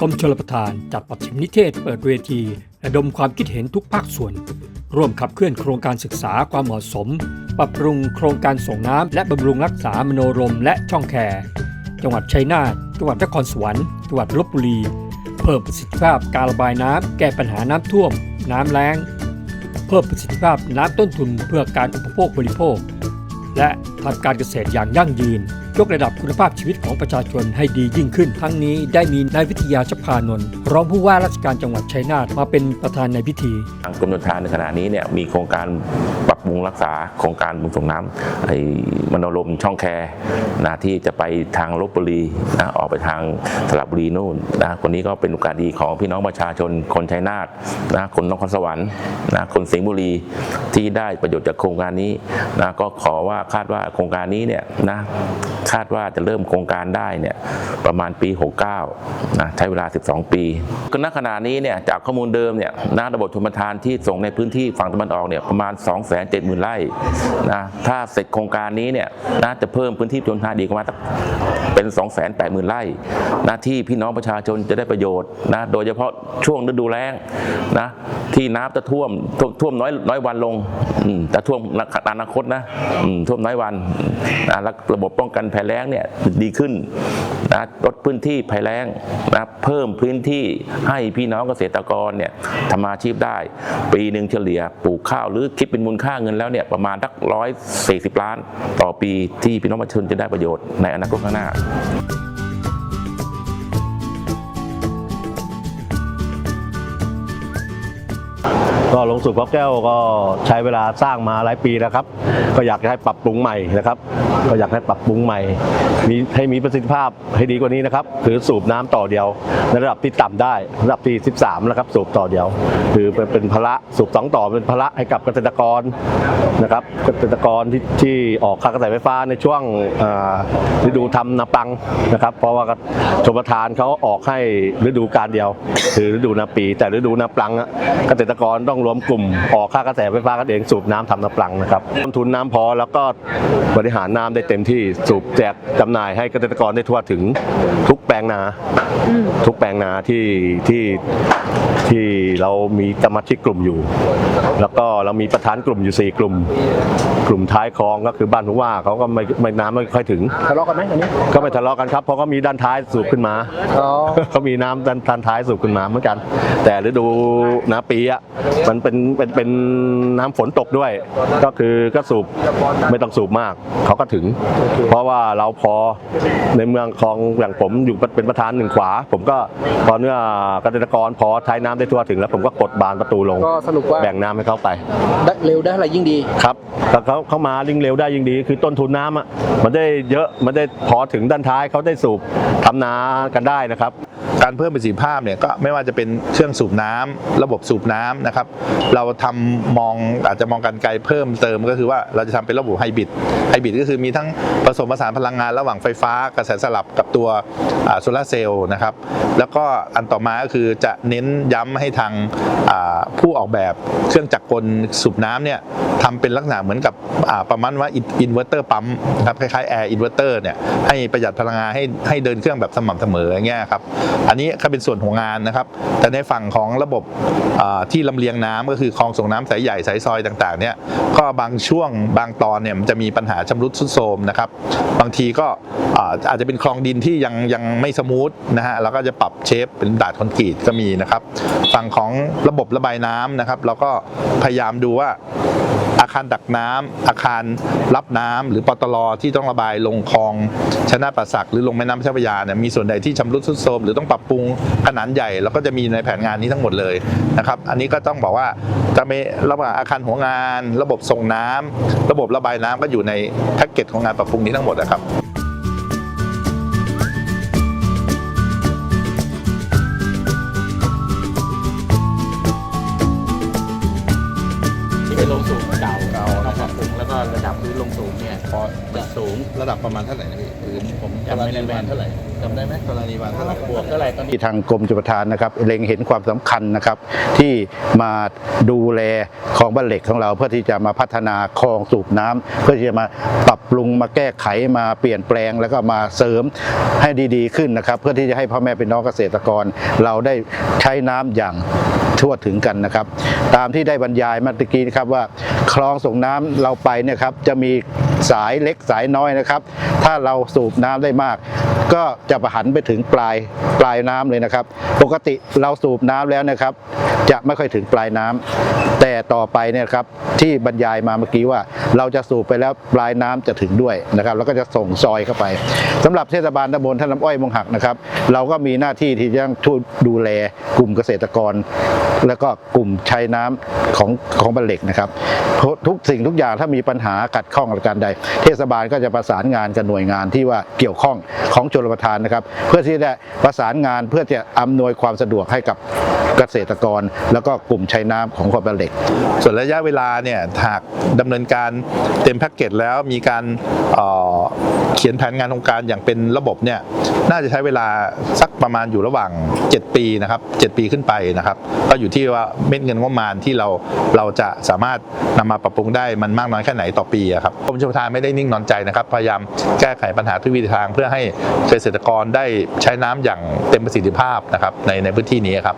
กรมชลประทานจัดปัดชิมนิเทศเปิดเวทีระดมความคิดเห็นทุกภาคส่วน ร่วมขับเคลื่อนโครงการศึกษาความเหมาะสม ปรับปรุงโครงการส่งน้ำและบำรุงรักษามโนรมและช่องแคจังหวัดชัยนาทจังหวัดนครสวรรค์จังหวัดลบบุรี เพิ่มประสิทธิภาพการระบายน้ำแก้ปัญหาน้ำท่วม น้ำแล้ง เพิ่มประสิทธิภาพน้ำต้นทุนเพื่อการอุปโภคบริโภค และทำการเกษตรอย่างยั่งยืน ยกระดับคุณภาพชีวิตของประชาชนให้ดียิ่งขึ้น ทั้งนี้ได้มีนายวิทยาชพานนท์รองผู้ว่าราชการจังหวัดชัยนาทมาเป็นประธานในพิธีทางกรมชลประทานในขณะนี้เนี่ยมีโครงการปรับปรุงรักษาโครงการบำรุงส่งน้ำไอ้มโนรมช่องแคนะที่จะไปทางลบบุรีนะออกไปทางสระบุรีนู่นนะคนนี้ก็เป็นโอกาสดีของพี่น้องประชาชนคนชัยนาทนะคนนครสวรรค์นะคนสิงห์บุรีที่ได้ประโยชน์จากโครงการนี้นะก็ขอว่าคาดว่าโครงการนี้เนี่ยนะคาดว่าจะเริ่มโครงการได้เนี่ยประมาณปี 69นะใช้เวลา 12 ปีก็ณขณะนี้เนี่ยจากข้อมูลเดิมเนี่ยนะระบบชมประทานที่ส่งในพื้นที่ฝั่งตะวันออกเนี่ยประมาณ 2 7 0 0 0 0ไร่นะถ้าเสร็จโครงการนี้เนี่ยน่าจะเพิ่มพื้นที่ชนทานอีกประมาณเป็น 2 8 0 0 0 0ไร่นะที่พี่น้องประชาชนจะได้ประโยชน์นะโดยเฉพาะช่วงฤดูแล้งนะที่น้ำจะท่วมท่วมท่วมน้อยน้อยวันลงแต่ท่วมอนาคตนะท่วมน้อยวันนะระบบป้องกันภัยแล้งเนี่ยดีขึ้นนะลดพื้นที่ภัยแล้งนะเพิ่มพื้นที่ให้พี่น้องเกษตรกรเนี่ยทำอาชีพได้ ปีหนึ่งเฉลี่ยปลูกข้าวหรือคิดเป็นมูลค่าเงินแล้วเนี่ยประมาณสักร้อยสี่สิบล้าน ต่อปีที่พี่น้องประชาชนจะได้ประโยชน์ในอนาคตข้างหน้า ก็ลงสู่พระแก้วก็ใช้เวลาสร้างมาหลายปีแล้วครับ ก็อยากให้ปรับปรุงใหม่นะครับ ก็อยากให้ปรับปรุงใหม่มีให้มีประสิทธิภาพให้ดีกว่านี้นะครับ คือสูบน้ำต่อเดียวในระดับที่ต่ำได้ระดับที่ 13 นะครับ สูบต่อเดียว คือเป็นเป็นภาระสูบสองต่อเป็นภาระให้กับเกษตรกรนะครับ เกษตรกรที่ที่ออกค่ากระแสไฟฟ้าในช่วงฤดูทำนาปังนะครับ เพราะว่าชมประทานเขาออกให้ฤดูการเดียว คือฤดูนาปี แต่ฤดูนาปังอะเกษตรกรต้องรวมกลุ่มออกค่ากระแสไฟฟ้ากันเองสูบน้ำทำนาปลังนะครับต้นทุนน้ำพอแล้วก็บริหารน้ำได้เต็มที่สูบแจกจำหน่ายให้เกษตรกรได้ทั่วถึงทุกแปลงนา ทุกแปลงนาที่ที่ที่เรามีสมาชิกกลุ่มอยู่ แล้วก็เรามีประธานกลุ่มอยู่ 4 กลุ่ม กลุ่มท้ายคลองก็คือบ้านผู้ว่าเขาก็ไม่ไม่น้ำไม่ค่อยถึงทะเลาะกันไหมอันนี้ก็ไม่ทะเลาะกันครับเพราะก็มีด้านท้ายสูบขึ้นมาอ๋อเขามีน้ำด้านด้านท้ายสูบขึ้นมาเหมือนกัน แต่ฤดูน้ำปีอะมันเป็นเป็นเป็นน้ำฝนตกด้วย ก็คือก็สูบไม่ต้องสูบมาก เขาก็ถึง เพราะว่าเราพอในเมืองคลองอย่างผมอยู่เป็นประธานหนึ่งขวา ผมก็พอเนื้อเกษตรกรพอใช้น้ำได้ทั่วถึง แล้วผมก็กดบานประตูลง ก็สรุปว่าแบ่งน้ำให้เขาไปได้เร็วได้อะไรยิ่งดี ครับแต่เขาเขามาลิงเร็วได้ยิ่งดี คือต้นทุนน้ำอะมันได้เยอะมันได้พอถึงด้านท้ายเขาได้สูบทำนากันได้นะครับการเพิ่มประสิทธิภาพเนี่ยก็ไม่ว่าจะเป็นเครื่องสูบน้ำระบบสูบน้ำนะครับ เราทำมองอาจจะมองกันไกลเพิ่มเติมก็คือว่าเราจะทำเป็นระบบไฮบริดไฮบริดก็คือมีทั้งผสมผสานพลังงานระหว่างไฟฟ้ากระแสสลับกับตัวโซลาร์เซลล์นะครับ แล้วก็อันต่อมาก็คือจะเน้นย้ำให้ทางผู้ออกแบบเครื่องจักรกลสูบน้ำเนี่ย ทำเป็นลักษณะเหมือนกับประมาณว่าอินเวอร์เตอร์ปั๊มครับคล้ายๆแอร์อินเวอร์เตอร์เนี่ยให้ประหยัดพลังงานให้ให้เดินเครื่องแบบสม่ำเสมออย่างเงี้ยครับอันนี้ก็เป็นส่วนของงานนะครับ แต่ในฝั่งของระบบที่ลำเลียงน้ำก็คือคลองส่งน้ำสายใหญ่สายซอยต่างๆเนี่ยก็บางช่วงบางตอนเนี่ยมันจะมีปัญหาชำรุดทรุดโทรมนะครับบางทีก็อาอาจจะเป็นคลองดินที่ยังยังไม่สมูทนะฮะเราก็จะปรับเชฟเป็นดาดคอนกรีตก็มีนะครับฝั่งของระบบระบายน้ำนะครับเราก็พยายามดูว่า อาคารดักน้ำอาคารรับน้ำหรือปตลที่ต้องระบายลงคลองชนะประสักหรือลงแม่น้ำเจ้าพระยาเนี่ยมีส่วนใดที่ชำรุดทรุดโทรมหรือต้องปรับปรุงขนาดใหญ่เราก็จะมีในแผนงานนี้ทั้งหมดเลยนะครับอันนี้ก็ต้องบอกว่าจะมีระบบอาคารหัวงาน ระบบส่งน้ำระบบระบายน้ำก็อยู่ในแพ็กเกจของงานปรับปรุงนี้ทั้งหมดนะครับ ลงสูงเก่าเราเราปรับปรุงแล้วก็ระดับพื้นลงสูงเนี่ยพอจะสูงระดับประมาณเท่าไหร่นะพี่พื้นผมจำไม่ได้แม่นเท่าไหร่จำได้ไหมกรณีวันเท่าไหร่บวกเท่าไหร่ตอนนี้ที่ทางกรมชลประทานนะครับเล็งเห็นความสำคัญนะครับ ที่มาดูแลคลองบ้านเหล็กของเราเพื่อที่จะมาพัฒนาคลองสูบน้ำเพื่อที่จะมาปรับปรุงมาแก้ไขมาเปลี่ยนแปลงแล้วก็มาเสริมให้ดีๆขึ้นนะครับ เพื่อที่จะให้พ่อแม่พี่น้องเกษตรกร เราได้ใช้น้ำอย่าง ทั่วถึงกันนะครับ ตามที่ได้บรรยายเมื่อกี้นะครับว่าคลองส่งน้ำเราไปเนี่ยครับจะมี สายเล็กสายน้อยนะครับ ถ้าเราสูบน้ำได้มาก ก็จะประหันไปถึงปลายปลายน้ำเลยนะครับ ปกติเราสูบน้ำแล้วนะครับ จะไม่ค่อยถึงปลายน้ำแต่ต่อไปเนี่ยครับที่บรรยายมาเมื่อกี้ว่า เราจะสูบไปแล้วปลายน้ำจะถึงด้วยนะครับ แล้วก็จะส่งซอยเข้าไปสำหรับเทศบาลตำบลท่าน้ำอ้อยมงหักนะครับ เราก็มีหน้าที่ที่จะต้องช่วยดูแลกลุ่มเกษตรกร แล้วก็กลุ่มใช้น้ำของของบันเหล็กนะครับทุกสิ่งทุกอย่างถ้ามีปัญหาขัดข้องประการใดเทศบาลก็จะประสานงานกับหน่วยงานที่ว่าเกี่ยวข้องของชลประทานนะครับ เพื่อที่จะประสานงานเพื่อจะอำนวยความสะดวกให้กับเกษตรกร แล้วก็กลุ่มใช้น้ำของคนบันเหล็ก ส่วนระยะเวลาเนี่ยหากดำเนินการเต็มแพ็กเกจแล้วมีการเอ่อเขียนแผนงานโครงการอย่างเป็นระบบเนี่ยน่าจะใช้เวลาสักประมาณอยู่ระหว่าง 7 ปีนะครับ7ปีขึ้นไปนะครับ ก็อยู่ที่ว่าเม็ดเงินงบประมาณที่เราเราจะสามารถนำมาปรับปรุงได้มันมากน้อยแค่ไหนต่อปีครับกรมชลประทานไม่ได้นิ่งนอนใจนะครับ พยายามแก้ไขปัญหาทุกวิถีทาง เพื่อให้เกษตรกรได้ใช้น้ำอย่างเต็มประสิทธิภาพนะครับในในพื้นที่นี้ครับ